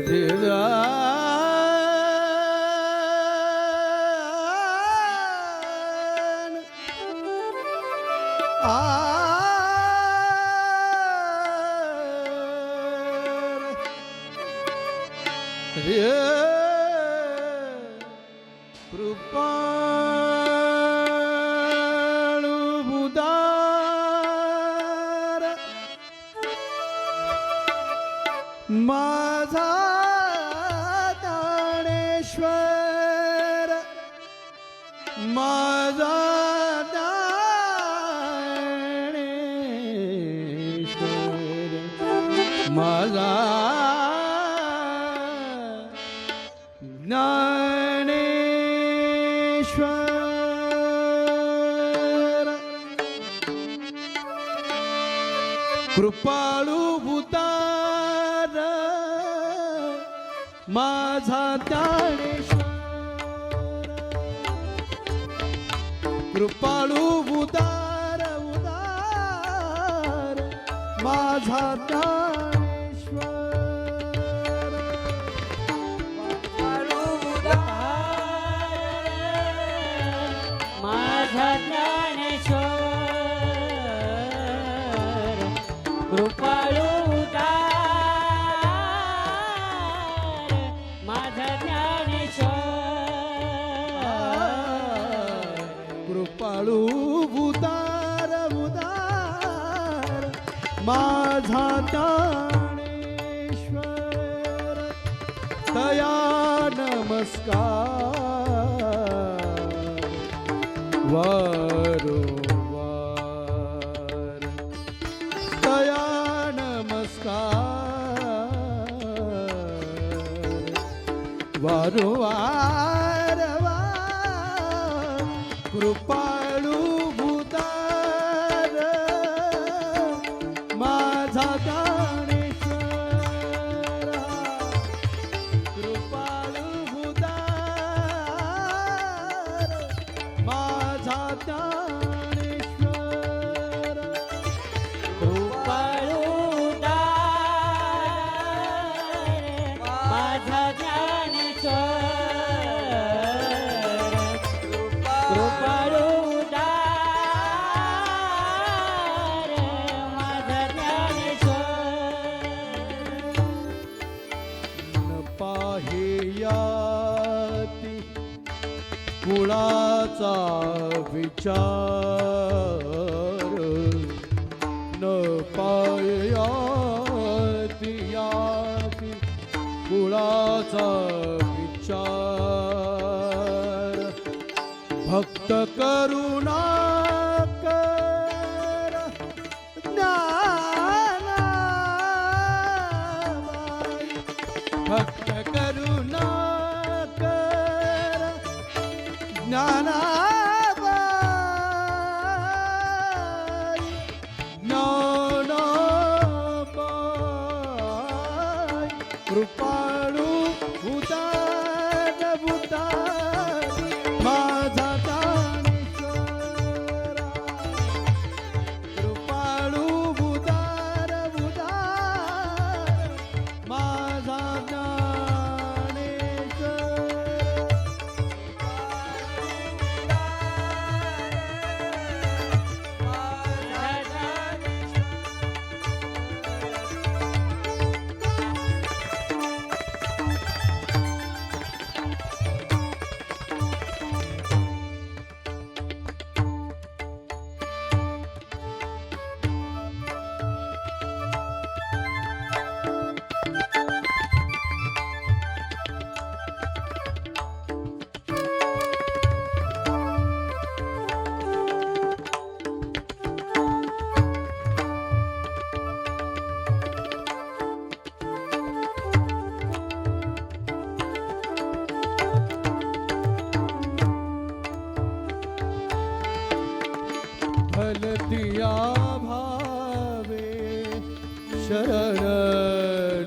இதுதான் ஆ Yeah. Prupal. माझा ज्ञानेश्वर. कृपाळू भूतार माझा ज्ञानेश्वर. कृपाळू भूतार उदार माझा ज्ञानेश्वर माझा ज्ञानेश्वर तया नमस्कार. वारंवार माझा गणेश्वर कृपाळू भूतार माझा गणेश्वर कृपाळू उदार माझा ज्ञानेश्वर कृपा विचार न पायाती याती कुळाचा विचार. भक्त करुणा कर भक्त करुणा कर ज्ञाना दिया भावे शरण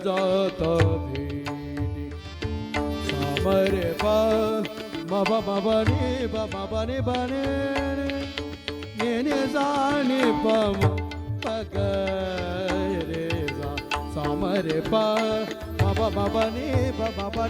जाता भेटी सामरे बा बाबा बाबा ने बाबा बने बने नेने जाने पम पग रे जा सामरे पा ba ba ba ni ba ba ba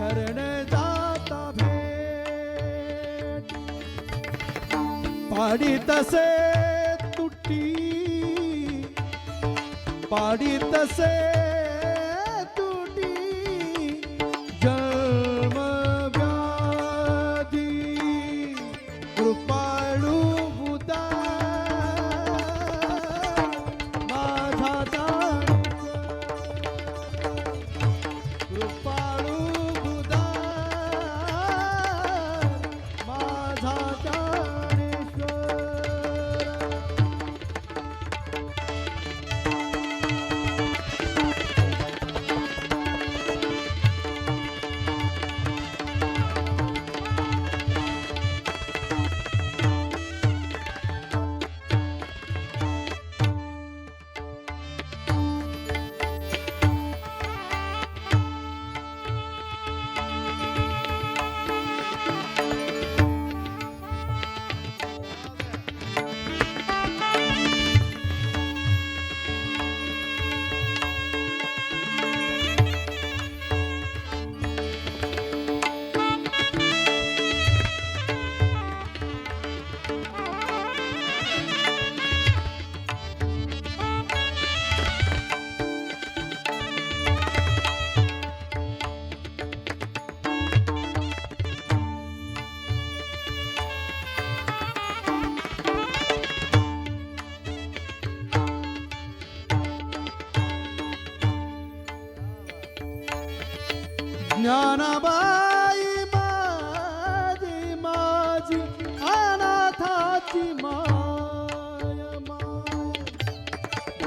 शरण जाता भेट. पाडी तसे तुटी. पाडी तसे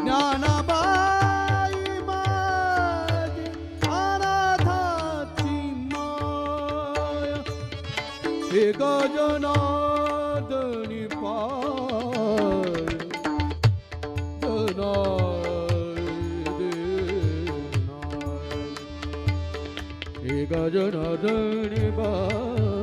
ગજનાદની પાય જનાય ગજનાદની પાય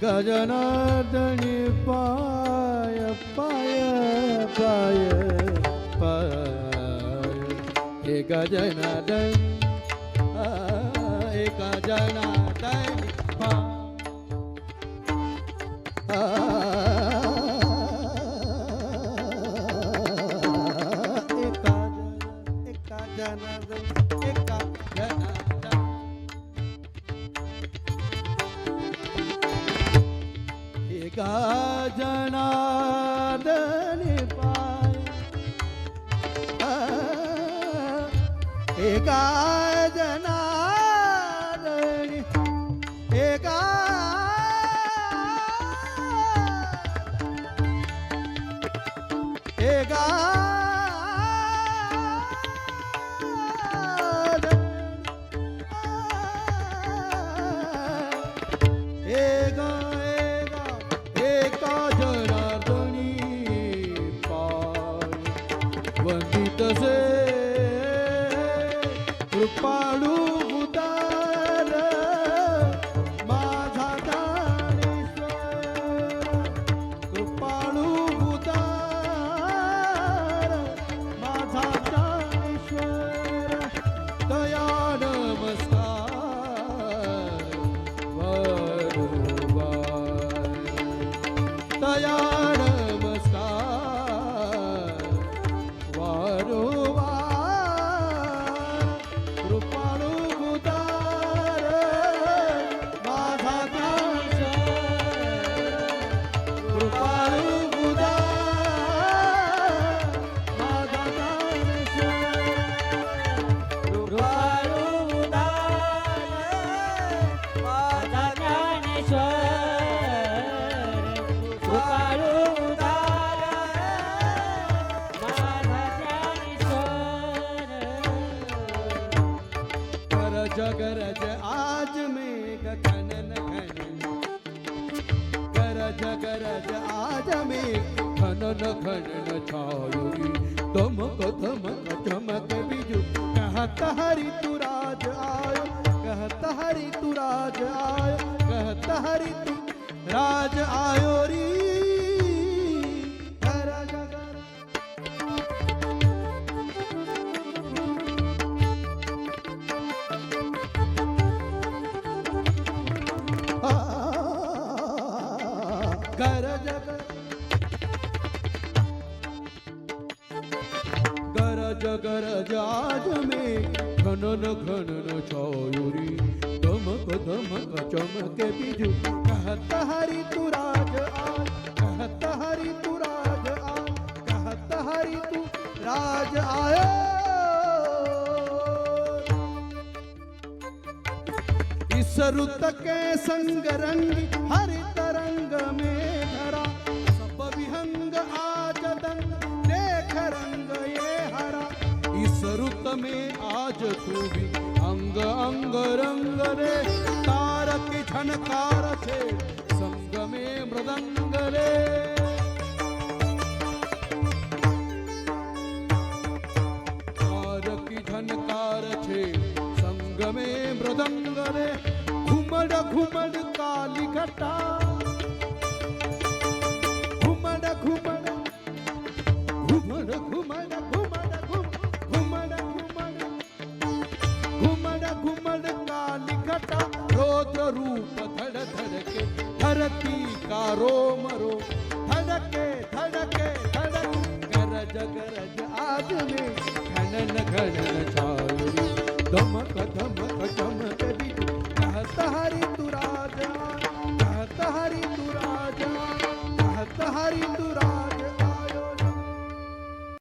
गजनादनी पाय जनाय हे गजनादनी पाय हे गजनादनी पाय पाय पाय पाय हे गजनादन हे गजनादन একা आज मेघ खनन आज मेघ खनन खनन छायोगी। दमक धमक चमक बिजू, कह कहत हरि तू राज आयो कहत हरि तू राज आयो कहत हरि तू राज आयो। जगर जाज में खनन खनन छयूरी दमक दमक चमके बिजु। कहत हरि तुराज आज कहत हरि तुराज आज कहत हरि तु राज आए इस रुत के संग रंग, हर तरंग में में आज तू भी अंग अंग रंग रे। तारक छनकार छे संग में मृदंग रे। तारक झनकार थे संग में मृदंग रे। घुमड़ घुमड़ काली घटा। धड़की का रो मरो धड़के धड़के